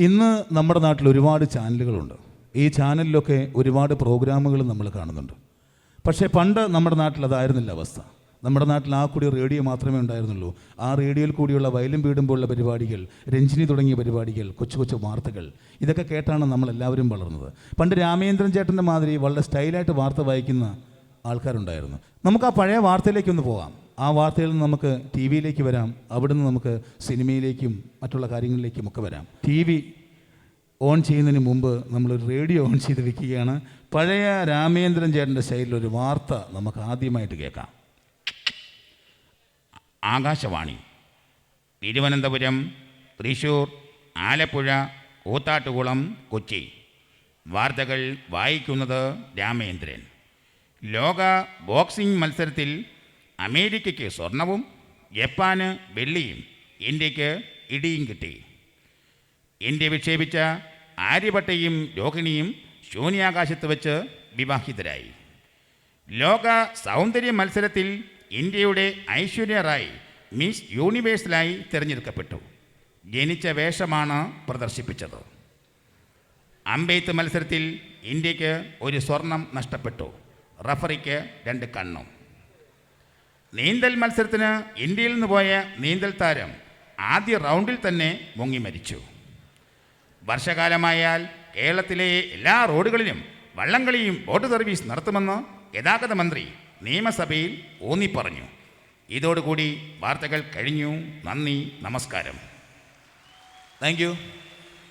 ഇന്ന് നമ്മുടെ നാട്ടിൽ ഒരുപാട് ചാനലുകളുണ്ട്. ഈ ചാനലിലൊക്കെ ഒരുപാട് പ്രോഗ്രാമുകൾ നമ്മൾ കാണുന്നുണ്ട്. പക്ഷേ പണ്ട് നമ്മുടെ നാട്ടിൽ അതായിരുന്നില്ല അവസ്ഥ. നമ്മുടെ നാട്ടിൽ ആ കൂടി റേഡിയോ മാത്രമേ ഉണ്ടായിരുന്നുള്ളൂ. ആ റേഡിയോയിൽ കൂടിയുള്ള വയലും വീടും പോലുള്ള പരിപാടികൾ രഞ്ജിനി തുടങ്ങിയ പരിപാടികൾ കൊച്ചു കൊച്ചു വാർത്തകൾ ഇതൊക്കെ കേട്ടാണ് നമ്മളെല്ലാവരും വളർന്നത്. പണ്ട് രാമേന്ദ്രൻ ചേട്ടന്റെ മാതിരി വളരെ സ്റ്റൈലായിട്ട് വാർത്ത വായിക്കുന്ന ആൾക്കാരുണ്ടായിരുന്നു. നമുക്ക് ആ പഴയ വാർത്തയിലേക്കൊന്ന് പോകാം. ആ വാർത്തയിൽ നിന്ന് നമുക്ക് ടി വിയിലേക്ക് വരാം. അവിടെ നിന്ന് നമുക്ക് സിനിമയിലേക്കും മറ്റുള്ള കാര്യങ്ങളിലേക്കും ഒക്കെ വരാം. ടി വി ഓൺ ചെയ്യുന്നതിന് മുമ്പ് നമ്മൾ റേഡിയോ ഓൺ ചെയ്ത് വെക്കുകയാണ്. പഴയ രാമേന്ദ്രൻ ചേട്ടന്റെ ഒരു വാർത്ത നമുക്ക് ആദ്യമായിട്ട് കേൾക്കാം. ആകാശവാണി തിരുവനന്തപുരം തൃശൂർ ആലപ്പുഴ കൂത്താട്ടുകുളം കൊച്ചി. വാർത്തകൾ വായിക്കുന്നത് രാമേന്ദ്രൻ. ലോക ബോക്സിംഗ് മത്സരത്തിൽ അമേരിക്കയ്ക്ക് സ്വർണവും ജപ്പാന് വെള്ളിയും ഇന്ത്യയ്ക്ക് ഇടിയും കിട്ടി. ഇന്ത്യ വിക്ഷേപിച്ച ആര്യഭട്ടയും രോഹിണിയും ശൂന്യാകാശത്ത് വെച്ച് വിവാഹിതരായി. ലോക സൗന്ദര്യ മത്സരത്തിൽ ഇന്ത്യയുടെ ഐശ്വര്യ റായ് മിസ് യൂണിവേഴ്സിലായി തിരഞ്ഞെടുക്കപ്പെട്ടു. ജനിച്ച വേഷമാണ് പ്രദർശിപ്പിച്ചത്. അമ്പെയ്ത്ത് മത്സരത്തിൽ ഇന്ത്യയ്ക്ക് ഒരു സ്വർണം നഷ്ടപ്പെട്ടു. റഫറിക്ക് രണ്ട് കണ്ണും. നീന്തൽ മത്സരത്തിന് ഇന്ത്യയിൽ നിന്ന് പോയ നീന്തൽ താരം ആദ്യ റൗണ്ടിൽ തന്നെ മുങ്ങി മരിച്ചു. വർഷകാലമായാൽ കേരളത്തിലെ എല്ലാ റോഡുകളിലും വള്ളംകളിയും ബോട്ട് സർവീസ് നടത്തുമെന്ന് ഗതാഗത മന്ത്രി നിയമസഭയിൽ ഊന്നിപ്പറഞ്ഞു. ഇതോടുകൂടി വാർത്തകൾ കഴിഞ്ഞു. നന്ദി നമസ്കാരം. താങ്ക് യു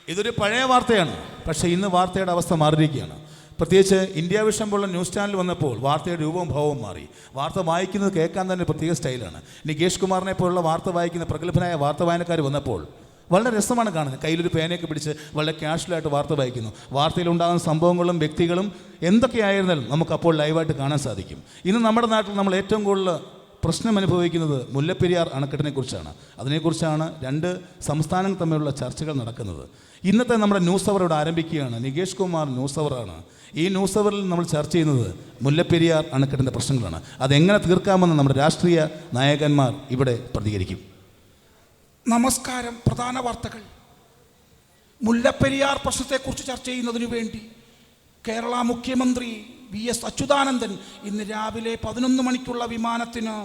ഇതൊരു പഴയ വാർത്തയാണ്. പക്ഷേ ഇന്ന് വാർത്തയുടെ അവസ്ഥ മാറിയിരിക്കുകയാണ്. പ്രത്യേകിച്ച് ഇന്ത്യ വിഷൻ പോലുള്ള ന്യൂസ് ചാനൽ വന്നപ്പോൾ വാർത്തയുടെ രൂപവും ഭാവവും മാറി. വാർത്ത വായിക്കുന്നത് കേൾക്കാൻ തന്നെ പ്രത്യേക സ്റ്റൈലാണ്. നികേഷ് കുമാറിനെ പോലുള്ള വാർത്ത വായിക്കുന്ന പ്രഗത്ഭനായ വാർത്ത വായനക്കാർ വന്നപ്പോൾ വളരെ രസമാണ് കാണുന്നത്. കയ്യിലൊരു പേനയൊക്കെ പിടിച്ച് വളരെ കാഷ്വലായിട്ട് വാർത്ത വായിക്കുന്നു. വാർത്തയിലുണ്ടാകുന്ന സംഭവങ്ങളും വ്യക്തികളും എന്തൊക്കെയായിരുന്നാലും നമുക്ക് അപ്പോൾ ലൈവായിട്ട് കാണാൻ സാധിക്കും. ഇന്ന് നമ്മുടെ നാട്ടിൽ നമ്മൾ ഏറ്റവും കൂടുതൽ പ്രശ്നം അനുഭവിക്കുന്നത് മുല്ലപ്പെരിയാർ അണക്കെട്ടിനെ കുറിച്ചാണ് അതിനെക്കുറിച്ചാണ് രണ്ട് സംസ്ഥാനങ്ങൾ തമ്മിലുള്ള ചർച്ചകൾ നടക്കുന്നത്. ഇന്നത്തെ നമ്മുടെ ന്യൂസ് അവർ ഇവിടെ ആരംഭിക്കുകയാണ്. നികേഷ് കുമാർ ന്യൂസ് അവറാണ് ഈ ന്യൂസ് അവറിൽ നമ്മൾ ചർച്ച ചെയ്യുന്നത് മുല്ലപ്പെരിയാർ അണക്കെട്ടിന്റെ പ്രശ്നങ്ങളാണ്. അതെങ്ങനെ തീർക്കാമെന്ന് നമ്മുടെ രാഷ്ട്രീയ നായകന്മാർ ഇവിടെ പ്രതികരിക്കും. നമസ്കാരം പ്രധാന വാർത്തകൾ. മുല്ലപ്പെരിയാർ പ്രശ്നത്തെക്കുറിച്ച് ചർച്ച ചെയ്യുന്നതിനു വേണ്ടി കേരള മുഖ്യമന്ത്രി വി എസ് അച്യുതാനന്ദൻ ഇന്ന് രാവിലെ പതിനൊന്ന് മണിക്കുള്ള വിമാനത്തിന്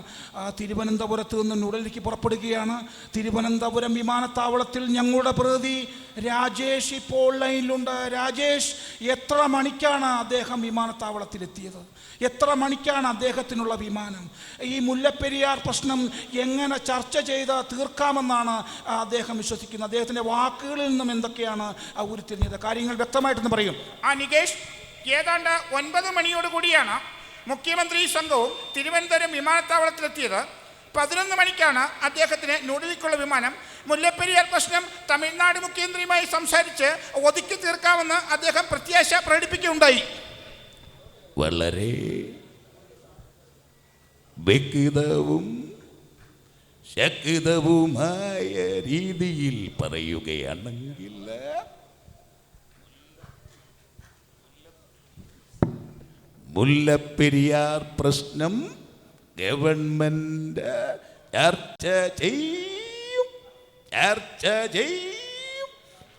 തിരുവനന്തപുരത്ത് നിന്ന് ന്യൂഡൽഹിക്ക് പുറപ്പെടുകയാണ്. തിരുവനന്തപുരം വിമാനത്താവളത്തിൽ ഞങ്ങളുടെ പ്രതി രാജേഷ് ഇപ്പോൾ ലൈനിലുണ്ട്. രാജേഷ് എത്ര മണിക്കാണ് അദ്ദേഹം വിമാനത്താവളത്തിലെത്തിയത്? എത്ര മണിക്കാണ് അദ്ദേഹത്തിനുള്ള വിമാനം? ഈ മുല്ലപ്പെരിയാർ പ്രശ്നം എങ്ങനെ ചർച്ച ചെയ്ത് തീർക്കാമെന്നാണ് അദ്ദേഹം വിശ്വസിക്കുന്നത്. അദ്ദേഹത്തിന്റെ വാക്കുകളിൽ നിന്നും എന്തൊക്കെയാണ് ഉരുത്തിരിഞ്ഞത്? കാര്യങ്ങൾ വ്യക്തമായിട്ടൊന്ന് പറയും. ആ നികേഷ്? ഏതാണ്ട് ഒൻപത് മണിയോട് കൂടിയാണ് മുഖ്യമന്ത്രി സംഘവും തിരുവനന്തപുരം വിമാനത്താവളത്തിലെത്തിയത്. പതിനൊന്ന് മണിക്കാണ് അദ്ദേഹത്തിന് ന്യൂഡൽഹിക്കുള്ള വിമാനം മുല്ലപ്പെരിയാർ പ്രശ്നം തമിഴ്നാട് മുഖ്യമന്ത്രിയുമായി സംസാരിച്ച് ഒതുക്കി തീർക്കാമെന്ന് അദ്ദേഹം പ്രത്യാശ പ്രകടിപ്പിക്കുകയുണ്ടായി. വളരെ വ്യക്തിതവും ശക്തവുമായ രീതിയിൽ പറയുകയാണെങ്കിൽ മുല്ലപ്പെരിയാർ പ്രശ്നം ഗവൺമെന്റ് ചർച്ച ചെയ്യും. ചർച്ച ചെയ്യും.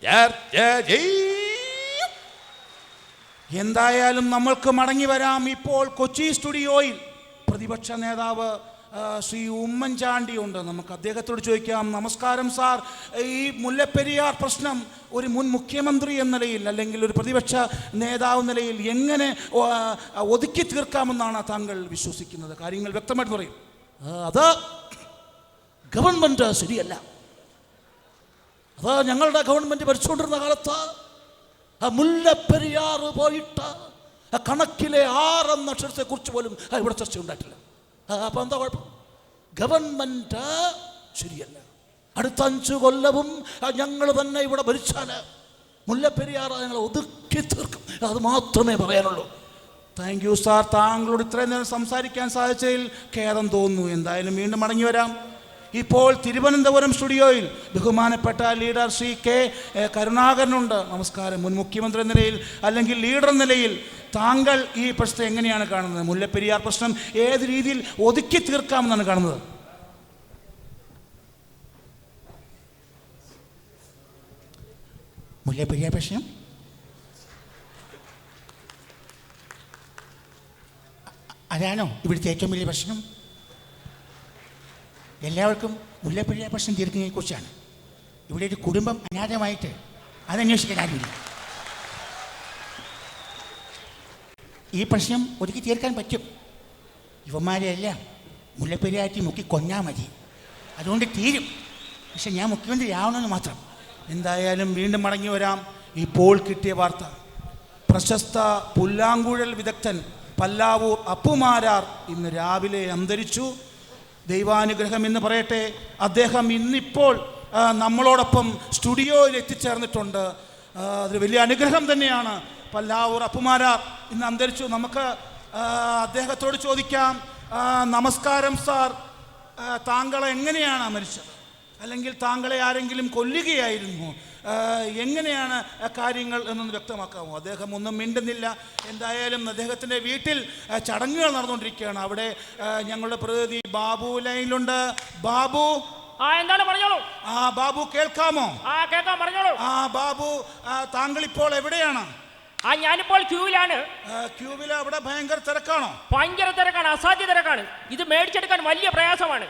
ചർച്ച ചെയ്യും. എന്തായാലും നമ്മൾക്ക് മടങ്ങി വരാം ഇപ്പോൾ കൊച്ചി സ്റ്റുഡിയോയിൽ പ്രതിപക്ഷ നേതാവ് ശ്രീ ഉമ്മൻചാണ്ടി ഉണ്ട്. നമുക്ക് അദ്ദേഹത്തോട് ചോദിക്കാം നമസ്കാരം സാർ. ഈ മുല്ലപ്പെരിയാർ പ്രശ്നം ഒരു മുൻ മുഖ്യമന്ത്രി എന്ന നിലയിൽ അല്ലെങ്കിൽ ഒരു പ്രതിപക്ഷ നേതാവ് നിലയിൽ എങ്ങനെ ഒതുക്കി തീർക്കാമെന്നാണ് താങ്കൾ വിശ്വസിക്കുന്നത്? കാര്യങ്ങൾ വ്യക്തമായിട്ട് പറയും. അത് ഗവൺമെന്റ് ശരിയല്ല. അത് ഞങ്ങളുടെ ഗവൺമെന്റ് ഭരിച്ചുകൊണ്ടിരുന്ന കാലത്ത് മുല്ലപ്പെരിയാർ പോയിട്ട് കണക്കിലെ ആറെന്ന അക്ഷരത്തെക്കുറിച്ച് പോലും ഇവിടെ ചർച്ച ഉണ്ടായിട്ടില്ല. അപ്പം എന്താ കുഴപ്പം? ഗവൺമെന്റ് ശരിയല്ല. അടുത്ത അഞ്ച് കൊല്ലവും ഞങ്ങൾ തന്നെ ഇവിടെ ഭരിച്ചാൽ മുല്ലപ്പെരിയാർ ഞങ്ങൾ ഒതുക്കി തീർക്കും. അത് മാത്രമേ പറയാനുള്ളൂ. താങ്ക് യു സാർ താങ്കളോട് ഇത്രയും നേരം സംസാരിക്കാൻ സാധിച്ചതിൽ ഖേദം തോന്നുന്നു. എന്തായാലും വീണ്ടും മടങ്ങി വരാം. ഇപ്പോൾ തിരുവനന്തപുരം സ്റ്റുഡിയോയിൽ ബഹുമാനപ്പെട്ട ലീഡർ ശ്രീ കെ കരുണാകരനുണ്ട്. നമസ്കാരം. മുൻ മുഖ്യമന്ത്രി എന്ന നിലയിൽ അല്ലെങ്കിൽ ലീഡർ നിലയിൽ താങ്കൾ ഈ പ്രശ്നത്തെ എങ്ങനെയാണ് കാണുന്നത്? മുല്ലപ്പെരിയാർ പ്രശ്നം ഏത് രീതിയിൽ ഒതുക്കി തീർക്കാമെന്നാണ് കാണുന്നത്? മുല്ലപ്പെരിയാർ പ്രശ്നം? അതാണോ ഇവിടുത്തെ ഏറ്റവും വലിയ പ്രശ്നം? എല്ലാവർക്കും മുല്ലപ്പെരിയാർ പ്രശ്നം തീർക്കുന്നതിനെ കുറിച്ചാണ്. ഇവിടെ ഒരു കുടുംബം അനാഥമായിട്ട് അതന്വേഷിക്കാൻ ആരുമില്ല ഈ പ്രശ്നം ഒതുക്കി തീർക്കാൻ പറ്റും. ഇവന്മാരെ എല്ലാം മുല്ലപ്പെരിയാറ്റി മുക്കി കൊഞ്ഞാൽ മതി. അതുകൊണ്ട് തീരും. പക്ഷെ ഞാൻ മുഖ്യമന്ത്രി ആവണമെന്ന് മാത്രം. എന്തായാലും വീണ്ടും മടങ്ങി വരാം. ഇപ്പോൾ കിട്ടിയ വാർത്ത. പ്രശസ്ത പുല്ലാങ്കുഴൽ വിദഗ്ധൻ പല്ലാവൂർ അപ്പുമാരാർ ഇന്ന് രാവിലെ അന്തരിച്ചു. ദൈവാനുഗ്രഹം എന്ന് പറയട്ടെ. അദ്ദേഹം ഇന്നിപ്പോൾ നമ്മളോടൊപ്പം സ്റ്റുഡിയോയിൽ എത്തിച്ചേർന്നിട്ടുണ്ട്. അതൊരു വലിയ അനുഗ്രഹം തന്നെയാണ്. പല്ലാവൂർ അപ്പുമാരാർ ഇന്ന് അന്തരിച്ചു. നമുക്ക് അദ്ദേഹത്തോട് ചോദിക്കാം നമസ്കാരം സാർ. താങ്കളെ എങ്ങനെയാണ് മരിച്ചത്? അല്ലെങ്കിൽ താങ്കളെ ആരെങ്കിലും കൊല്ലുകയായിരുന്നു? എങ്ങനെയാണ് കാര്യങ്ങൾ എന്നൊന്ന് വ്യക്തമാക്കാമോ? അദ്ദേഹം ഒന്നും മിണ്ടുന്നില്ല. എന്തായാലും അദ്ദേഹത്തിന്റെ വീട്ടിൽ ചടങ്ങുകൾ നടന്നുകൊണ്ടിരിക്കുകയാണ്. അവിടെ ഞങ്ങളുടെ പ്രതിനിധി ബാബു ലൈനിലുണ്ട്. ബാബു? ആ എന്താണ് പറഞ്ഞോളൂ? ആ ബാബു കേൾക്കാമോ? ആ കേൾക്കാം പറഞ്ഞോളൂ. ആ ബാബു താങ്കൾ ഇപ്പോൾ എവിടെയാണ്? ആ ഞാനിപ്പോൾ ക്യൂവിലാണ്. ക്യൂവിൽ അവിടെ ഭയങ്കര തിരക്കാണോ? ഭയങ്കര തിരക്കാണ് അസാധ്യ തിരക്കാണ്. ഇത് മേടിച്ചെടുക്കാൻ വലിയ പ്രയാസമാണ്.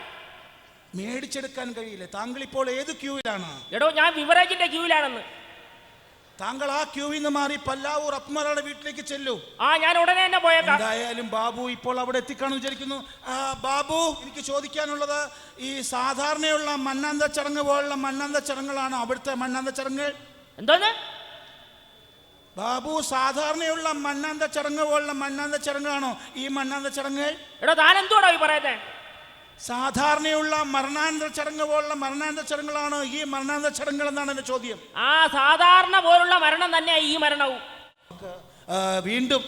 മേടിച്ചെടുക്കാൻ കഴിയില്ല. താങ്കൾ ഇപ്പോൾ ഏത് ക്യൂവിലാണ്? എടോ ഞാൻ വിവരാജിന്റെ ക്യൂവിലാണെന്ന്. താങ്കൾ ആ ക്യൂവിൽ നിന്ന് മാറി പല്ലാവൂർ അപ്മറയുടെ വീട്ടിലേക്ക് ചെല്ലൂ. ആ ഞാൻ ഉടനെ തന്നെ പോയേക്കാം. എന്തായാലും ബാബു ഇപ്പോൾ അവിടെ എത്തിക്കാണെന്ന് വിചാരിക്കുന്നു. ആ, ബാബു എനിക്ക് ചോദിക്കാനുള്ളത് ഈ സാധാരണയുള്ള മണ്ണാന്ത ചടങ്ങ് പോലുള്ള മണ്ണാന്ത ചടങ്ങുകളാണോ അവിടുത്തെ മണ്ണാന്ത ചടങ്ങ് എന്തോന്ന്? ബാബു സാധാരണയുള്ള മണ്ണാന്ത ചടങ്ങ് പോലുള്ള മണ്ണാന്ത ചടങ്ങാണോ ഈ മണ്ണാന്ത ചടങ്ങ് എടോ താൻ എന്തുവാടോ ഈ സാധാരണയുള്ള മരണാനന്തര ചടങ്ങ് പോലുള്ള മരണാനന്തര ചടങ്ങുകളാണ് ഈ മരണാനന്തര ചടങ്ങുകൾ എന്നാണ് എന്റെ ചോദ്യം. ആ സാധാരണ പോലുള്ള മരണം തന്നെയാണ് ഈ മരണവും. വീണ്ടും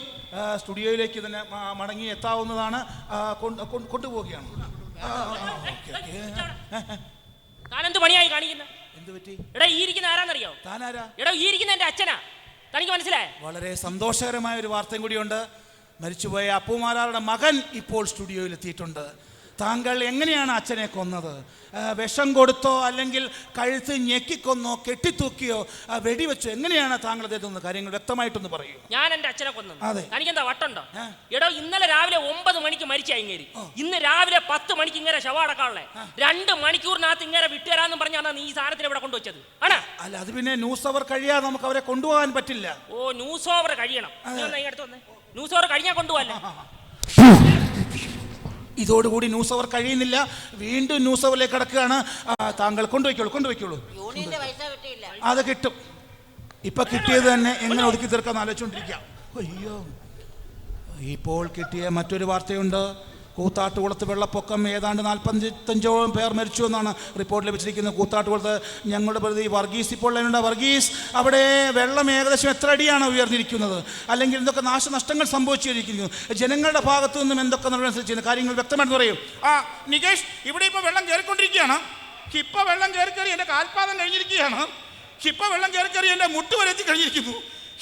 സ്റ്റുഡിയോയിലേക്ക് തന്നെ മടങ്ങി എത്താവുന്നതാണ് കൊണ്ടുപോവുകയാണ്. പണിയായി കാണിക്കുന്നത് എന്ത് പറ്റി? എടാ ഈ ഇരിക്കുന്ന ആരാന്നറിയോ? താനാരാ? എടോ ഈ ഇരിക്കുന്ന എന്റെ അച്ഛനാ. തനിക്ക് മനസ്സിലായേ? വളരെ സന്തോഷകരമായ ഒരു വാർത്തയും കൂടിയുണ്ട്. മരിച്ചുപോയ അപ്പുമാരാരുടെ മകൻ ഇപ്പോൾ സ്റ്റുഡിയോയിൽ എത്തിയിട്ടുണ്ട്. താങ്കൾ എങ്ങനെയാണ് അച്ഛനെ കൊന്നത്? വിഷം കൊടുത്തോ അല്ലെങ്കിൽ കഴുത്ത് ഞെക്കിക്കൊന്നോ കെട്ടിത്തൂക്കിയോ വെടിവെച്ചോ? എങ്ങനെയാണ് താങ്കൾ അദ്ദേഹത്തിന് കാര്യങ്ങൾ വ്യക്തമായിട്ടൊന്ന് പറയൂ? ഞാൻ എന്റെ അച്ഛനെ കൊന്നു അതെ. എനിക്കെന്താ വട്ടുണ്ടോ. എടോ ഇന്നലെ രാവിലെ ഒമ്പത് മണിക്ക് മരിച്ച ഇങ്ങേരി. ഇന്ന് രാവിലെ പത്ത് മണിക്ക് ഇങ്ങനെ ശവം അടക്കാനുള്ളേ. രണ്ട് മണിക്കൂറിനകത്ത് ഇങ്ങനെ വിട്ടുതരാന്ന് പറഞ്ഞാണ് നീ ഈ സാധനത്തിന് ഇവിടെ കൊണ്ടുവച്ചത്. ആണോ? അല്ല അത് പിന്നെ ന്യൂസ് അവർ കഴിയാതെ നമുക്ക് അവരെ കൊണ്ടുപോകാൻ പറ്റില്ല. ഓ ന്യൂസ് ഓവർ കഴിയണം. ന്യൂസ് ഓവർ കഴിഞ്ഞാൽ കൊണ്ടുപോകല്ലേ? ഇതോടുകൂടി ന്യൂസ് അവർ കഴിയുന്നില്ല. വീണ്ടും ന്യൂസ് അവറിലേക്ക് കിടക്കുകയാണ്. താങ്കൾ പൈസ കിട്ടിയില്ല. അത് കിട്ടും. ഇപ്പൊ കിട്ടിയത് തന്നെ എങ്ങനെ ഒതുക്കി തീർക്കാന്ന് ആലോചിച്ചുകൊണ്ടിരിക്കാം അയ്യോ ഇപ്പോൾ കിട്ടിയ മറ്റൊരു വാർത്തയുണ്ട്. കൂത്താട്ടുകുളത്ത് വെള്ളപ്പൊക്കം ഏതാണ്ട് നാൽപ്പത്തഞ്ചോളം പേർ മരിച്ചു എന്നാണ് റിപ്പോർട്ട് ലഭിച്ചിരിക്കുന്നത്. കൂത്താട്ടുകുളത്ത് ഞങ്ങളുടെ പ്രതി വർഗീസ് ഇപ്പോൾ അതിനുണ്ട് വർഗീസ് അവിടെ വെള്ളം ഏകദേശം എത്ര അടിയാണ് ഉയർന്നിരിക്കുന്നത്? അല്ലെങ്കിൽ എന്തൊക്കെ നാശനഷ്ടങ്ങൾ സംഭവിച്ചിരിക്കുന്നു ജനങ്ങളുടെ ഭാഗത്തു നിന്നും എന്തൊക്കെ നടപടി കാര്യങ്ങൾ വ്യക്തമായിട്ട് പറയും. ആ നികേഷ് ഇവിടെ ഇപ്പോൾ വെള്ളം കയറിക്കൊണ്ടിരിക്കുകയാണ് ഇപ്പോൾ വെള്ളം കയറി കയറി എന്റെ കാൽപാദം കഴിഞ്ഞിരിക്കുകയാണ്. ഇപ്പോൾ വെള്ളം കയറി കയറി എന്റെ മുട്ട് വരെ എത്തി കഴിഞ്ഞിരിക്കുന്നു.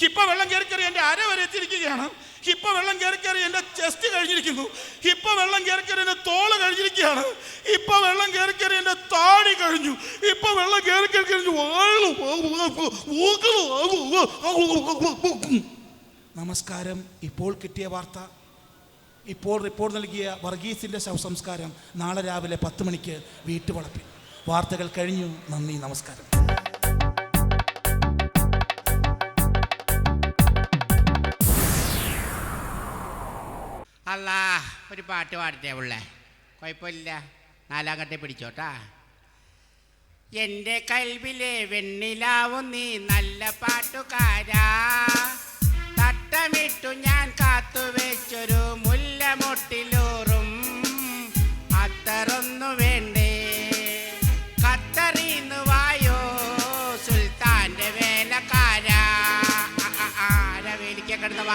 ഇപ്പോൾ വെള്ളം കയറി കയറി എന്റെ അര വരെ എത്തിയിരിക്കുകയാണ്. ഇപ്പൊ വെള്ളം കയറി കയറി എന്റെ ചെസ്റ്റ് കഴിഞ്ഞിരിക്കുന്നു ഇപ്പൊ വെള്ളം കയറി കയറി എന്റെ തോൾ കഴിഞ്ഞിരിക്കുകയാണ് ഇപ്പൊ വെള്ളം കയറി കയറി എന്റെ താടി കഴിഞ്ഞു ഇപ്പൊ വെള്ളം കയറി കയറി കഴിഞ്ഞു നമസ്കാരം ഇപ്പോൾ കിട്ടിയ വാർത്ത ഇപ്പോൾ റിപ്പോർട്ട് നൽകിയ വർഗീസിന്റെ ശവസംസ്കാരം നാളെ രാവിലെ പത്ത് മണിക്ക് വീട്ടുവളപ്പിൽ വാർത്തകൾ കഴിഞ്ഞു നന്ദി നമസ്കാരം അല്ല ഒരു പാട്ട് പാടട്ടെ ഉള്ളേ കുഴപ്പമില്ല നാലാം കട്ടെ പിടിച്ചോട്ടാ എന്റെ കൽവിലെ വെണ്ണിലാവും നീ നല്ല പാട്ടുകാരാ തട്ടമിട്ടു ഞാൻ കാത്തു വെച്ചൊരു മുല്ലമൊട്ടിലൂറും അത്തറൊന്നു വേണ്ടേ കത്തറിന്ന് വായോ സുൽത്താന്റെ വേലക്കാരാ ആരാ വേലിക്ക കിടന്ന്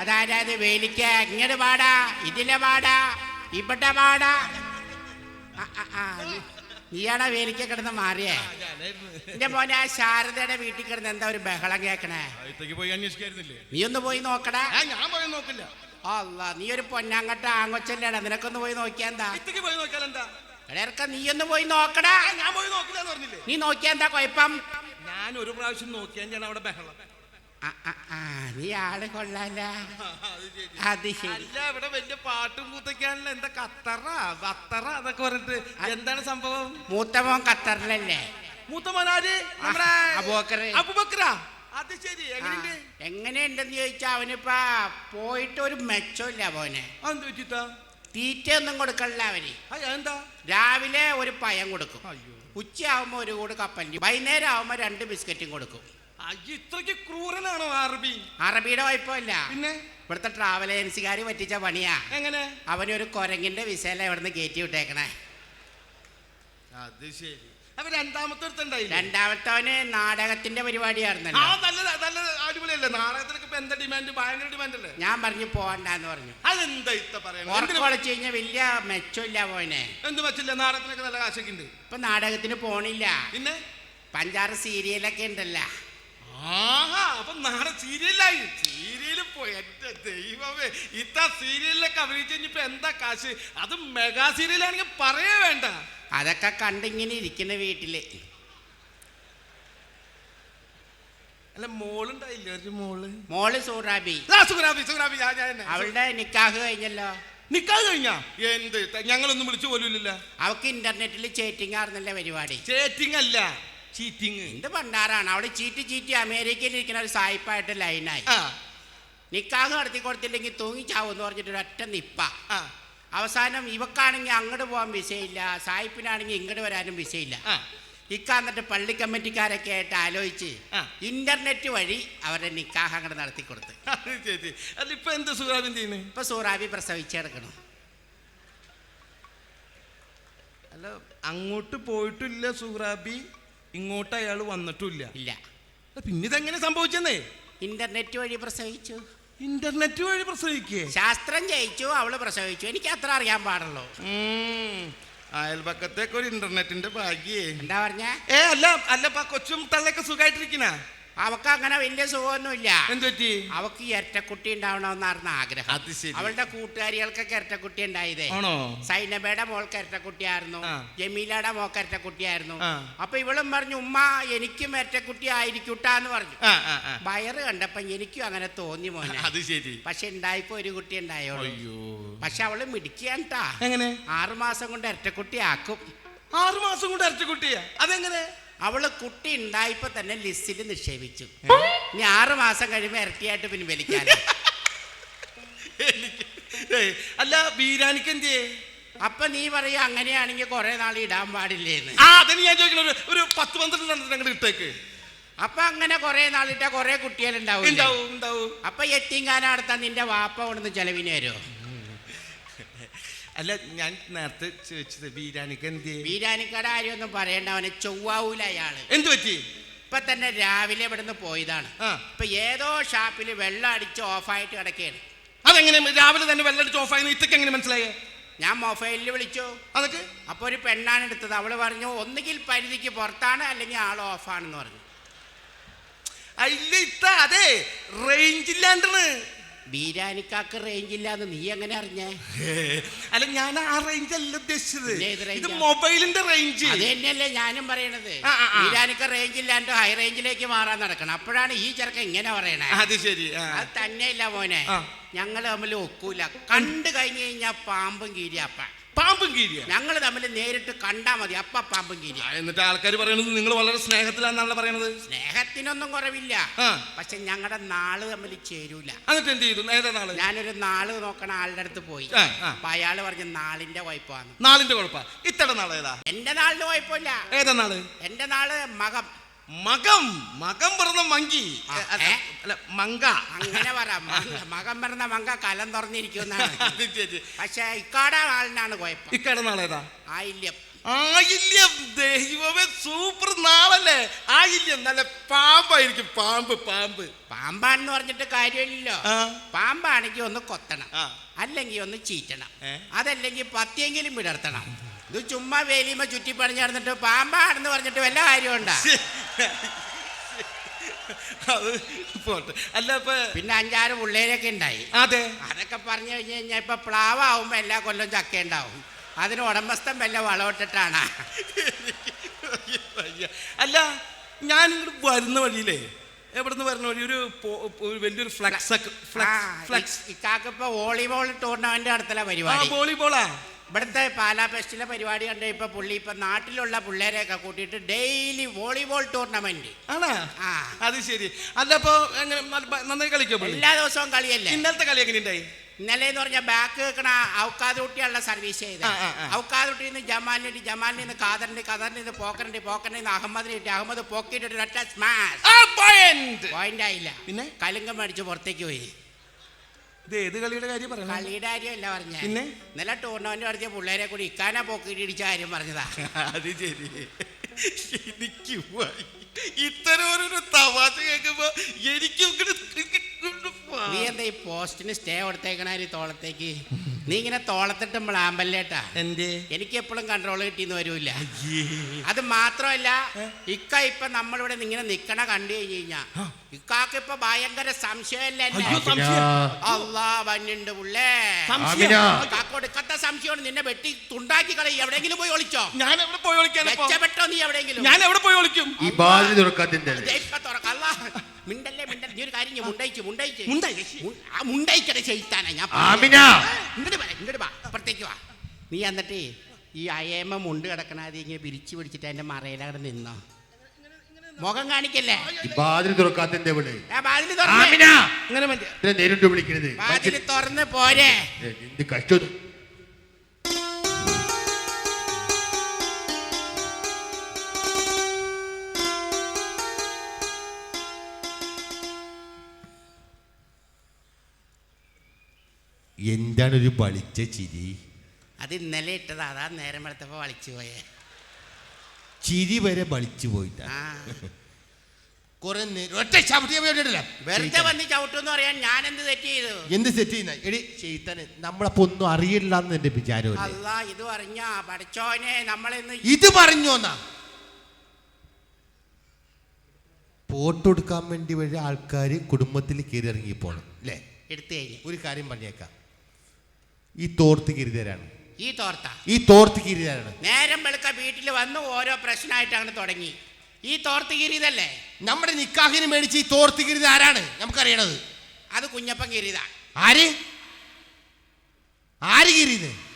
മാറണേ അത് വേലിക്ക്? ഇങ്ങോട്ട് പാടാ ഇതിലെ പാടാ ഇവിടെ പാടാ നീയാടാ വേലിക്ക കിടന്ന് മാറിയേ. എന്റെ മോനെ ആ ശാരദയുടെ വീട്ടിൽ കിടന്ന് എന്താ ഒരു ബഹളം കേക്കണേ? നീ ഒന്ന് പോയി നോക്കടാ. ഞാൻ പോയി നോക്കില്ല. അല്ല നീ ഒരു പൊന്നാങ്കട്ട ആങ്കൊച്ചല്ലേടാ നിനക്കൊന്ന് പോയി നോക്കിയാ എന്താ? പോയി നോക്കിയാൽ എന്താ? ഇടയിറക്ക നീ ഒന്ന് പോയി നോക്കടാ. ഞാൻ പോയി നോക്കില്ല പറഞ്ഞില്ലേ? നീ നോക്കിയാ എന്താ കുഴപ്പം? ഞാൻ ഒരു പ്രാവശ്യം നോക്കിയാൽ ഞാൻ അവിടെ ബഹളം. ആ, ആ, ആ, നീ ആൾ കൊള്ളാല. അത് ശരി. അല്ല ഇവിടെ വലിയ പാട്ടും കൂത്തൊക്കെയാണല്ലോ. എന്താ കത്തറ? ബത്തറ എന്നൊക്കെ പറഞ്ഞിട്ട് എന്താണ് സംഭവം? മൂത്തമോൻ ഖത്തറിലല്ലേ? മൂത്ത മോനാര് നമ്മുടെ അബൂബക്കറ്. അബൂബക്കറ? അത് ശരി. എങ്ങനെയുണ്ട്? എങ്ങനെയുണ്ടെന്ന് ചോദിച്ചാ അവനിപ്പാ പോയിട്ട് ഒരു മെച്ചമില്ല പോനെ അതെന്ത് പറ്റിട്ടാ തീറ്റയൊന്നും കൊടുക്കണില്ല അവന്. എന്താ രാവിലെ ഒരു പയം കൊടുക്കും. അയ്യോ. ഉച്ചയാവുമ്പോ ഒരു കൂട് കപ്പലിന് വൈകുന്നേരം ആവുമ്പോ രണ്ട് ബിസ്ക്കറ്റും കൊടുക്കും. അയ്യോ ഇത്രയ്ക്ക് ക്രൂരനാണോ അറബി? അറബിയുടെ വായ്പല്ല പിന്നെ? ഇവിടുത്തെ ട്രാവൽ ഏജൻസിക്കാർ പറ്റിച്ച പണിയാ. എങ്ങനെ? അവനൊരു കൊരങ്ങിന്റെ വിസയില ഇവിടുന്ന് കയറ്റി വിട്ടേക്കണേ. അത് ശരി. അപ്പൊ രണ്ടാമത്തെ നാടകത്തിന്റെ ആ നല്ല നല്ല അടിപൊളിയല്ലേ? നാടകത്തിനൊക്കെ ഇപ്പൊ എന്താ ഡിമാൻഡ് ഭയങ്കര ഡിമാൻഡ് അല്ലേ? ഞാൻ പറഞ്ഞു പോകണ്ടെന്ന് പറഞ്ഞു. അതെന്താ ഇത്ത കഴിഞ്ഞാൽ വലിയ മെച്ചമില്ല പോനെ എന്ത് പറ്റില്ല നാടകത്തിനൊക്കെ നല്ല കാശൊക്കെ ഉണ്ട്. ഇപ്പൊ നാടകത്തിന് പോണില്ല. പിന്നെ? പഞ്ചാറ് സീരിയലൊക്കെ ഉണ്ടല്ലോ. ആഹാ അപ്പൊ നാളെ സീരിയലായി സീരിയലിൽ പോയി. എന്റെ ദൈവമേ ഇത്ത സീരിയലിലൊക്കെ അഭിനയിച്ചു കഴിഞ്ഞപ്പോ എന്താ കാശ്? അത് മെഗാ സീരിയലാണെങ്കിൽ പറയേ വേണ്ട. അതൊക്കെ കണ്ടിങ്ങനെ ഇരിക്കുന്ന വീട്ടിൽ. അല്ല മോളുണ്ടായില്ല? ഒരു മോൾ. മോൾ സൂറാബി. സൂറാബി സുഗ്രാബി സുഗ്രാബി. അവളുടെ നിക്കാഹ് കഴിഞ്ഞല്ലോ. നിക്കാഹ് കഴിഞ്ഞാ? എന്ത്? ഞങ്ങളൊന്നും വിളിച്ചു പോലും ഇല്ലല്ലോ അവക്ക് ഇന്റർനെറ്റിൽ ചേറ്റിംഗ് ആർന്നല്ലേ പരിപാടി? ചേറ്റിംഗ് അല്ല. ചീറ്റിംഗ് എന്ത് ഭണ്ടാറാണ് അവിടെ ചീറ്റി ചീറ്റി അമേരിക്കയിൽ ഇരിക്കുന്ന ഒരു സായിപ്പായിട്ട് ലൈനായി. നിക്കാഹ് നടത്തി കൊടുത്തില്ലെങ്കിൽ തൂങ്ങിച്ചാവും എന്ന് പറഞ്ഞിട്ട് ഒരൊറ്റ നിപ്പ. ആ. അവസാനം ഇവക്കാണെങ്കിൽ അങ്ങോട്ട് പോകാൻ വിസയില്ല. സായിപ്പിനാണെങ്കിൽ ഇങ്ങോട്ട് വരാനും വിസയില്ല. ഇക്കാന്നിട്ട് പള്ളി കമ്മിറ്റിക്കാരൊക്കെ ആയിട്ട് ആലോചിച്ച് ഇന്റർനെറ്റ് വഴി അവരുടെ നിക്കാഹ് അങ്ങോട്ട് നടത്തി കൊടുത്ത്. അതിപ്പോ അല്ല ഇപ്പൊ എന്ത് ചെയ്യുന്നത് ഇപ്പൊ സൂറാബി പ്രസവിച്ചെടുക്കണം അല്ല അങ്ങോട്ട് പോയിട്ടില്ല സുഹ്രാബി ഇങ്ങോട്ട് അയാൾ വന്നിട്ടില്ല. ഇല്ല. പിന്നെ ഇതെങ്ങനെ സംഭവിച്ചെന്നേ? ഇന്റർനെറ്റ് വഴി പ്രസവിച്ചു. ഇന്റർനെറ്റ് വഴി പ്രസവിക്കേ? ശാസ്ത്രം ജയിച്ചു അവൾ പ്രസവിച്ചു. എനിക്ക് അത്ര അറിയാൻ പാടുള്ളൂ. അയൽപക്കത്തേക്ക് ഒരു ഇന്റർനെറ്റിന്റെ ഭാഗ്യേ. എന്താ പറഞ്ഞ? ഏ അല്ല അല്ലപ്പാ കൊച്ചും തള്ളയൊക്കെ സുഖമായിട്ടിരിക്കണ അവക്ക് അങ്ങനെ വലിയ സുഖമൊന്നുമില്ല. എന്തുപറ്റി അവക്ക് ഇരട്ടക്കുട്ടി ഉണ്ടാവണമെന്നായിരുന്നു ആഗ്രഹം. അത് ശരി. അവളുടെ കൂട്ടുകാരികൾക്കൊക്കെ ഇരട്ടക്കുട്ടി ഉണ്ടായതേ. ആണോ? സൈനബയുടെ മോൾക്ക് ഇരട്ടക്കുട്ടിയായിരുന്നു. ജമീലയുടെ മോൾക്ക് ഇരട്ടക്കുട്ടിയായിരുന്നു. അപ്പൊ ഇവളും പറഞ്ഞു ഉമ്മ എനിക്കും ഇരട്ടക്കുട്ടി ആയിരിക്കൂട്ടാന്ന് പറഞ്ഞു. വയറ് കണ്ടപ്പോ എനിക്കും അങ്ങനെ തോന്നി മോനെ. അത് ശരി. പക്ഷെ ഉണ്ടായപ്പോ ഒരു കുട്ടി ഉണ്ടായോളൂ. പക്ഷെ അവൾ മിടിക്കാൻ എങ്ങനെ? ആറുമാസം കൊണ്ട് ഇരട്ടക്കുട്ടി ആക്കും ആറുമാസം കൊണ്ട് ഇരട്ടക്കുട്ടിയാ? കുട്ടിയാ അതെങ്ങനെ? അവൾ കുട്ടി ഉണ്ടായപ്പോ തന്നെ ലിസ്റ്റിൽ നിക്ഷേപിച്ചു. ഇനി ആറു മാസം കഴിയുമ്പോ ഇരട്ടിയായിട്ട് പിൻവലിക്കാൻ അല്ല ബീരാനിക്ക് എന്ത് അപ്പൊ നീ പറയാ അങ്ങനെയാണെങ്കിൽ കുറെ നാൾ ഇടാൻ പാടില്ലേന്ന്. ആ അതിന് ഞാൻ ചോദിക്കുന്നത് ഒരു- പത്ത് പന്ത്രണ്ട് ഇട്ടേക്ക്. അപ്പൊ അങ്ങനെ കുറെ നാളിട്ട കുറെ കുട്ടികളുണ്ടാവും ഉണ്ടാവും ഉണ്ടാവും. അപ്പൊ എത്തിങ്കാനടുത്താ നടത്താൻ നിന്റെ വാപ്പ കൊണ്ടുവന്ന് ചെലവിന് വരുമോ അല്ല ഞാൻ നേരത്തെ ചോദിച്ചത് ബീരാനിക്ക് എന്ത് വീരാനിക്കട ഒന്നും പറയണ്ട അവനെ ചൊവ്വാവൂല അയാൾ. എന്ത് പറ്റി? ഇപ്പൊ തന്നെ രാവിലെ ഇവിടുന്ന് പോയതാണ്. ഇപ്പൊ ഏതോ ഷാപ്പിൽ വെള്ളം അടിച്ച് ഓഫായിട്ട് കിടക്കുകയാണ് അതെങ്ങനെ? രാവിലെ തന്നെ വെള്ളം അടിച്ച് ഓഫായി. ഇതൊക്കെ എങ്ങനെ മനസ്സിലായേ? ഞാൻ മൊബൈലിൽ വിളിച്ചു. അതൊക്കെ? അപ്പൊ ഒരു പെണ്ണാണ് എടുത്തത്. അവൾ പറഞ്ഞു ഒന്നുകിൽ പരിധിക്ക് പുറത്താണ് അല്ലെങ്കിൽ ആൾ ഓഫാണെന്ന് പറഞ്ഞു. അല്ല ഇത്ത അതെ റേഞ്ച് ഇല്ലാണ്ടാണ്. ബീരാനിക്കാക്ക് റേഞ്ച് ഇല്ലാന്ന് നീ എങ്ങനെ അറിഞ്ഞേ? അല്ല ഞാൻ ആ റേഞ്ച് അല്ല ഉദ്ദേശിച്ചത്. ഇത് മൊബൈലിന്റെ റേഞ്ച് അത് തന്നെയല്ലേ ഞാനും പറയണത്. ബീരാനിക്ക റേഞ്ച് ഇല്ലാണ്ട് ഹൈ റേഞ്ചിലേക്ക് മാറാൻ നടക്കണം. അപ്പോഴാണ് ഈ ചെറുക്കൻ ഇങ്ങനെ പറയണേ. അത് ശരി അത് തന്നെയല്ല മോനെ. ഞങ്ങൾ തമ്മിൽ ഒക്കൂല. കണ്ടു കഴിഞ്ഞു കഴിഞ്ഞാൽ പാമ്പും കീരിയപ്പ പാമ്പും കീരിയ. ഞങ്ങൾ തമ്മിൽ നേരിട്ട് കണ്ടാ മതി അപ്പ പാമ്പും കീരിയ. എന്നിട്ട് ആൾക്കാർ പറയുന്നത് നിങ്ങൾ വളരെ സ്നേഹത്തിലാണെന്നാണ് പറയണത്? സ്നേഹത്തിനൊന്നും കുറവില്ല. പക്ഷെ ഞങ്ങളുടെ നാൾ തമ്മിൽ ചേരൂല. എന്നിട്ട് എന്ത് ചെയ്തു? ഏതാ നാൾ? ഞാനൊരു നാൾ നോക്കണ ആളുടെ അടുത്ത് പോയി. അപ്പൊ അയാൾ പറഞ്ഞ നാളിന്റെ കുഴപ്പമാണ് നാളിന്റെ കുഴപ്പ. ഇത്ര നാളേതാ? എന്റെ നാളിന് കുഴപ്പമില്ല. ഏതാ നാൾ? എന്റെ നാൾ മകം. മകം മകം പറഞ്ഞ മങ്കി. അല്ല, മങ്ക. അങ്ങനെ പറ മക- പറഞ്ഞ മങ്ക കലം തുറന്നിരിക്കുന്ന പക്ഷെ ഇക്കാട ആളിനാണ് കുഴപ്പം. ഇക്കാട നാളേതാ? ആയില്യം. ആയില്യം. ദൈവമേ സൂപ്പർ നാളല്ലേ? ആയില്യം. നല്ല പാമ്പായിരിക്കും. പാമ്പ് പാമ്പ്. പാമ്പാണെന്ന് പറഞ്ഞിട്ട് കാര്യമില്ലല്ലോ. പാമ്പാണെങ്കി പാമ്പാണെങ്കിൽ ഒന്ന് കൊത്തണം. അല്ലെങ്കി അല്ലെങ്കിൽ ഒന്ന് ചീറ്റണം. അതല്ലെങ്കി അതല്ലെങ്കിൽ പത്തിയെങ്കിലും വിടർത്തണം. ഇത് ചുമ്മാ വേലിയുമ്പോ ചുറ്റി പണിഞ്ഞ് നടന്നിട്ട് പാമ്പാണെന്ന് പറഞ്ഞിട്ട് വല്ല കാര്യമുണ്ടാ? അത് പോട്ടെ. അല്ല ഇപ്പൊ പിന്നെ അഞ്ചാറ് പിള്ളേരൊക്കെ ഉണ്ടായി. അതെ. അതൊക്കെ പറഞ്ഞു കഴിഞ്ഞു കഴിഞ്ഞാൽ ഇപ്പൊ പ്ലാവാകുമ്പോ എല്ലാ കൊല്ലം ചക്ക ഉണ്ടാവും അതിന് ഉടമസ്ഥം വല്ല വളമിട്ടിട്ടാണ്? അല്ല ഞാൻ ഇങ്ങോട്ട് വരുന്ന വഴിയിലേ എവിടുന്ന് വരുന്ന വഴി? ഒരു വലിയൊരു ഫ്ലക്സ് ഫ്ലക്സ് ഫ്ലക്സ്. ഇക്കാക്കിപ്പോ വോളിബോൾ ടൂർണമെന്റ് നടത്തല പരിപാടി. വോളിബോളാ? ഇവിടുത്തെ പാലാ ഫെസ്റ്റിലെ പരിപാടി കണ്ട് ഇപ്പൊ പുള്ളി ഇപ്പൊ നാട്ടിലുള്ള പിള്ളേരെയൊക്കെ കൂട്ടിയിട്ട് ഡെയിലി വോളിബോൾ ടൂർണമെന്റ് ആണോ? ആ. അത് ശരി. അല്ല അപ്പൊ എങ്ങനെ നല്ല- നന്നായി കളിക്കോ പുള്ളി? എല്ലാ ദിവസവും കളിയല്ലേ? ഇന്നലത്തെ കളി എങ്ങനെ ഉണ്ടായി? ഇന്നലെ എന്ന് പറഞ്ഞാൽ ബാക്ക് വെക്കണ ഔക്കാദൂട്ടിയുള്ള സർവീസ് ചെയ്ത്. ആ, ആ, ആ. ഔക്കാദൂട്ടിൽ നിന്ന് ജമാലിന് ജമാലിൽ നിന്ന് കാതറിന്റെ ഖാദറിൽ നിന്ന് പോക്കറിന്റെ പോക്കറിൽ നിന്ന് അഹമ്മദിന് കിട്ടി. അഹമ്മദ് പോക്കിട്ടിട്ട് ഒറ്റ സ്മാഷ് പോയിന്റ് ആയില്ല. പിന്നെ? കലുങ്കം മേടിച്ച് പുറത്തേക്ക് പോയി. ഇത് ഏത് കളിയുടെ കാര്യം പറഞ്ഞു കളിയുടെ കാര്യമല്ല പറഞ്ഞ. പിന്നെ? ഇന്നലെ ടൂർണമെന്റ് നടത്തിയ പിള്ളേരെ കൂടി ഇക്കാനെ പോക്കിട്ട് ഇടിച്ച കാര്യം പറഞ്ഞതാ. അത് ശരി. എനിക്ക്. ഇത്തരം ഒരു തമാശ കേൾക്കുമ്പോ എനിക്കും. നീ എന്താ ഈ പോസ്റ്റിന് സ്റ്റേ കൊടുത്തേക്കണ ഈ തോളത്തേക്ക്? നീ ഇങ്ങനെ തോളത്തിട്ട് ആമ്പല്ലേട്ടാ. എന്തേ? എനിക്ക് എപ്പോഴും കൺട്രോൾ കിട്ടിയെന്ന് വരൂല അത് മാത്രമല്ല ഇക്ക ഇപ്പൊ നമ്മളിവിടെ ഇങ്ങനെ നിക്കണ കണ്ടു കഴിഞ്ഞു കഴിഞ്ഞാ ഇക്കാക്ക് ഇപ്പൊ ഭയങ്കര സംശയമല്ലേ എന്നെ? അയ്യോ, സംശയം. അള്ളാ വന്നുണ്ട് പുള്ളേ സംശയം. ഇക്കാക്കോട് ഇക്കത്തെ സംശയമാണ് നിന്നെ വെട്ടി തുണ്ടാക്കി കളയും എവിടെയെങ്കിലും പോയി ഒളിച്ചോ ഞാൻ എവിടെ പോയി വിളിക്കാനപ്പോ രക്ഷപ്പെട്ടോ നീ എവിടെയെങ്കിലും ഞാൻ എവിടെ പോയി ഒളിക്കും ഈ ബാധ്യത തുറക്കാത്തിന്റെ ദേ ഇപ്പൊ തുറക്കാം. അല്ലാ. മിണ്ടല്ലേ മിണ്ടല്ലേ നീ ഒരു കാര്യം ചെയ്യ്, മുണ്ടയിച്ച് മുണ്ടയിച്ച് മുണ്ടായി? മു- ആ മുണ്ടയിക്കടെ ചെയ്ത്താനാ ഞാൻ ആമിന. ഇങ്ങോട്ട് വാ ഇങ്ങോട്ട് വാ അപ്പുറത്തേക്ക് വാ നീ എന്നിട്ട് ഈ അയേമ മുണ്ട് കിടക്കണാതി ഇങ്ങനെ പിരിച്ചു പിടിച്ചിട്ട് അതിന്റെ മറയിലവിടെ നിന്നോ മുഖം കാണിക്കല്ലേ? വാതിൽ ബാധ്യത തുറക്കാത്തിന്റെ ഇവിടെ. അങ്ങനെ മതി. ഇതിനെ നേരിട്ട് വിളിക്കരുത്. വാതിൽ തുറന്ന് പോരെ. എന്ത് കഷ്ടം എന്താണ് ഒരു പളിച്ച ചിരി? അത് ഇന്നലെ ഇട്ടതാ. അതാ നേരം വെളുത്തപ്പോ വളിച്ചു പോയേ. ചിരി വരെ വലിച്ചു പോയിട്ടാ. കുറെ ഒറ്റ വെറുതെ വന്ന് ചവിട്ടെന്ന് പറയാൻ ഞാൻ എന്ത് തെറ്റ് ചെയ്തു? എന്ത് ചെയ്യുന്ന? എടി ചെയ്താന് നമ്മളപ്പോ ഒന്നും അറിയില്ല എന്ന് എന്റെ വിചാരം അല്ല ഇത് പറഞ്ഞ പഠിച്ചോനെ നമ്മളിന്ന് ഇത് പറഞ്ഞോന്നാ വേണ്ടി വഴി ആൾക്കാർ കുടുംബത്തിൽ കയറി ഇറങ്ങി പോണം അല്ലേ എടുത്തു കഴിഞ്ഞു. ഒരു കാര്യം പറഞ്ഞേക്കാം. ഈ തോർത്ത് കിരിതരാണ് ഈ തോർത്ത. ഈ തോർത്ത് കിരിതരാണ് നേരം വെളുക്ക വീട്ടിൽ വന്ന് ഓരോ പ്രശ്നമായിട്ട് അങ്ങനെ തുടങ്ങി. ഈ തോർത്ത് കീറിയതല്ലേ? നമ്മുടെ നിക്കാഹിന് മേടിച്ച് ഈ തോർത്ത് കിരിത ആരാണ്? നമുക്കറിയണത്. അത് കുഞ്ഞപ്പൻ കീറിയതാ. ആര്? ആര് കിരിയത്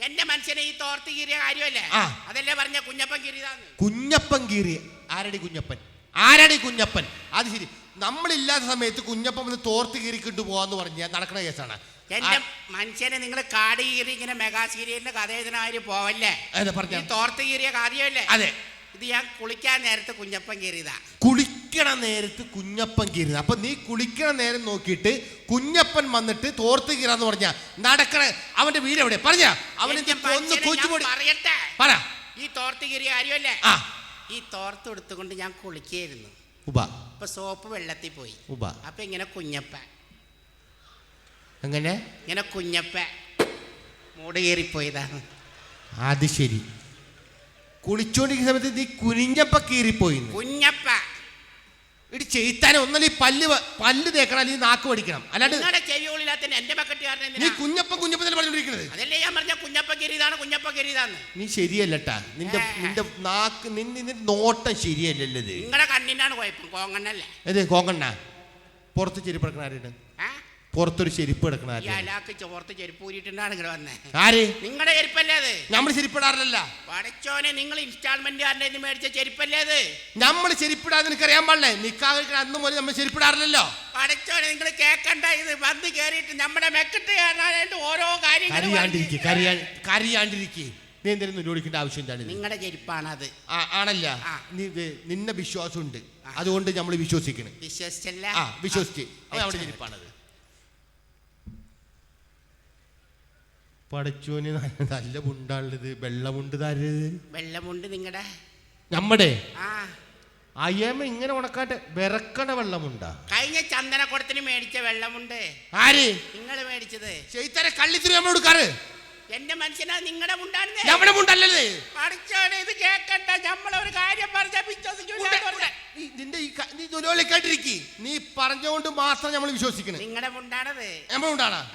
എന്റെ മനുഷ്യനെ ഈ തോർത്ത് കീറിയ കാര്യമല്ലേ? ആ. അതല്ലേ പറഞ്ഞ കുഞ്ഞപ്പൻ കീറിയതാന്ന്? കുഞ്ഞപ്പൻ കീറിയ. ആരടി കുഞ്ഞപ്പൻ? ആരടി കുഞ്ഞപ്പൻ? അത് ശരി. നമ്മളില്ലാത്ത സമയത്ത് കുഞ്ഞപ്പൻ വന്ന് തോർത്ത് കീറിക്കിട്ട് പോവാന്ന് പറഞ്ഞാൽ നടക്കണ കേസാണ്. എന്റെ മനുഷ്യനെ നിങ്ങൾ കാട് കീറി ഇങ്ങനെ മെഗാ സീരിയലിന്റെ കഥ എഴുതണമാര് പോവല്ലേ തോർത്ത് കീറിയ കാര്യമല്ലേ അതെ. ഇത് ഞാൻ കുളിക്കാൻ നേരത്ത് കുഞ്ഞപ്പൻ കീറിയതാ. കുളിക്കണ നേരത്ത് കുഞ്ഞപ്പൻ കീറിയത്. അപ്പൊ നീ കുളിക്കണ നേരം നോക്കിയിട്ട് കുഞ്ഞപ്പൻ വന്നിട്ട് തോർത്ത് കീറാന്ന് പറഞ്ഞ നടക്കണ അവന്റെ വീട് എവിടെ? പറഞ്ഞ. അവനെ കൊച്ചുപൊടി പറയട്ടെ? പറ. ഈ തോർത്ത് കീറിയ കാര്യമല്ലേ? ആ. ഈ തോർത്ത് എടുത്തുകൊണ്ട് ഞാൻ കുളിക്കായിരുന്നു ഉബ അപ്പൊ സോപ്പ് വെള്ളത്തിൽ പോയി. ഉബ അപ്പൊ ഇങ്ങനെ കുഞ്ഞപ്പ അങ്ങനെ ഇങ്ങനെ കുഞ്ഞപ്പ മൂട് കീറിപ്പോയതാണ് അത് ശരി. കുളിച്ചോണ്ടിരിക്കുന്ന സമയത്ത് നീ കുനിഞ്ഞപ്പ കീറിപ്പോയി കുഞ്ഞപ്പ. ഇടി ചെയ്ത്താനെ ഒന്നല്ല ഈ പല്ല് പല്ല് തേക്കണം അല്ലെങ്കിൽ നാക്ക് പഠിക്കണം. അല്ലാണ്ട് നിങ്ങളുടെ ചെവികളില്ലാത്ത എന്റെ ബക്കറ്റ് കാരണം നീ കുഞ്ഞപ്പ കുഞ്ഞപ്പ തന്നെ പറഞ്ഞോണ്ടിരിക്കുന്നത് അതല്ലേ ഞാൻ പറഞ്ഞ കുഞ്ഞപ്പ കീറിയതാണ് കുഞ്ഞപ്പ കീറിയതാണ് നീ ശരിയല്ലട്ടാ. നിന്റെ. നിന്റെ നാക്ക് നിന്റെ നിന്റെ നോട്ടം ശരിയല്ലല്ലോ നിങ്ങളുടെ കണ്ണിനാണ് കുഴപ്പം കോങ്ങണ്ണല്ലേ? അതെ കോങ്ങണ്ണ? പുറത്ത് ചെരുപ്പ് എടുക്കണ ആരാണ്? ആ? പുറത്തൊരു ചെരുപ്പ് അലാക്ക് ചോർത്ത് ചെരുപ്പ് ഊരിയിട്ടുണ്ടാണ് ഇങ്ങനെ വന്നേ. ആര്? നിങ്ങളുടെ ചെരുപ്പല്ലേ അത്? നമ്മൾ ചെരുപ്പിടാറില്ല പടച്ചോനെ നിങ്ങൾ ഇൻസ്റ്റാൾമെന്റുകാരന്റെ മേടിച്ച ചെരുപ്പല്ലേ അത്? നമ്മൾ ചെരുപ്പിടാതെ നിനക്ക് അറിയാൻ പാടില്ലേ? നിക്കാതെ അന്ന് മുതൽ നമ്മൾ ചെരുപ്പിടാറില്ലല്ലോ. പടച്ചോനെ നിങ്ങൾ കേക്കണ്ട ഇത് വന്ന് കയറിയിട്ട് നമ്മുടെ മെക്കിട്ട് കയറാനായിട്ട് ഓരോ കാര്യങ്ങളും കരയാണ്ടിരിക്കെ നീ എന്തെങ്കിലും നിരോധിക്കേണ്ട ആവശ്യം എന്താണ്? ഇത്? നിങ്ങളുടെ ചെരുപ്പാണത് ആണല്ല. നീ നിന്നെ വിശ്വാസമുണ്ട്. അതുകൊണ്ട് നമ്മൾ വിശ്വസിക്കണം. വിശ്വസിച്ചല്ല. ആ വിശ്വസിച്ച് അവിടെ ചെരുപ്പാണത്. പടച്ചോന് നല്ല- മുണ്ടാണുള്ളത്. വെള്ളമുണ്ട് തരരുത്. വെള്ളമുണ്ട് നിങ്ങളുടെ നമ്മടെ? അയ്യമ്മ ഇങ്ങനെ ഉണക്കാട്ടെ. വിറക്കണ വെള്ളമുണ്ടാ. കഴിഞ്ഞ ചന്ദനക്കുടത്തിന് മേടിച്ച വെള്ളമുണ്ട്. ആര്? നിങ്ങൾ മേടിച്ചത്. ചെയ്തരെ കള്ളിത്തിരി നമ്മൾ കൊടുക്കാറ്. എന്റെ മനുഷ്യനാ നിങ്ങളുടെ മുണ്ടാണ് നമ്മുടെ മുണ്ടല്ലേ പഠിച്ചോടെ ഇത് കേക്കണ്ട. നമ്മളൊരു കാര്യം പറഞ്ഞ വിശ്വസിക്കില്ല നീ നിന്റെ ഈ നീ ജോലി കേട്ടിരിക്കി. നീ പറഞ്ഞുകൊണ്ട് മാത്രം നമ്മൾ വിശ്വസിക്കണേ. നിങ്ങളുടെ മുണ്ടാണത്. നമ്മുടെ മുണ്ടാണോ?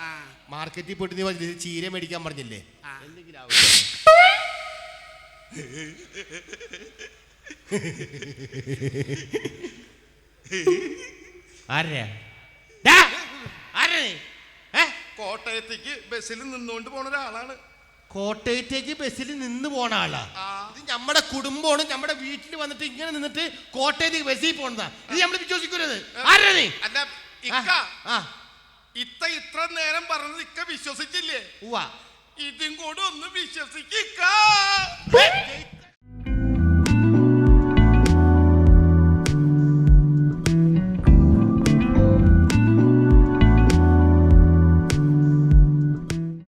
മാർക്കറ്റിൽ പോയിട്ട് നീ പറഞ്ഞില്ലേ, ചീര മേടിക്കാൻ പറഞ്ഞില്ലേ? ആരാ? കോട്ടയത്തേക്ക് ബസ്സിൽ നിന്നുകൊണ്ട് പോണ ഒരാളാണ്. കോട്ടയത്തേക്ക് ബസ്സിൽ നിന്ന് പോണ ആളാ? ഇത് നമ്മുടെ കുടുംബമാണ് നമ്മുടെ വീട്ടിൽ വന്നിട്ട് ഇങ്ങനെ നിന്നിട്ട് കോട്ടയത്തേക്ക് ബസ്സിൽ പോണതാ. ഇത് നമ്മൾ വിശ്വസിക്കരുത്. ആരാ നീ? അല്ല ഇക്ക. ആ. ഇത്ത ഇത്ര നേരം പറഞ്ഞത് ഇക്ക വിശ്വസിച്ചില്ലേ? ഇതും കൂടെ ഒന്ന് വിശ്വസിക്ക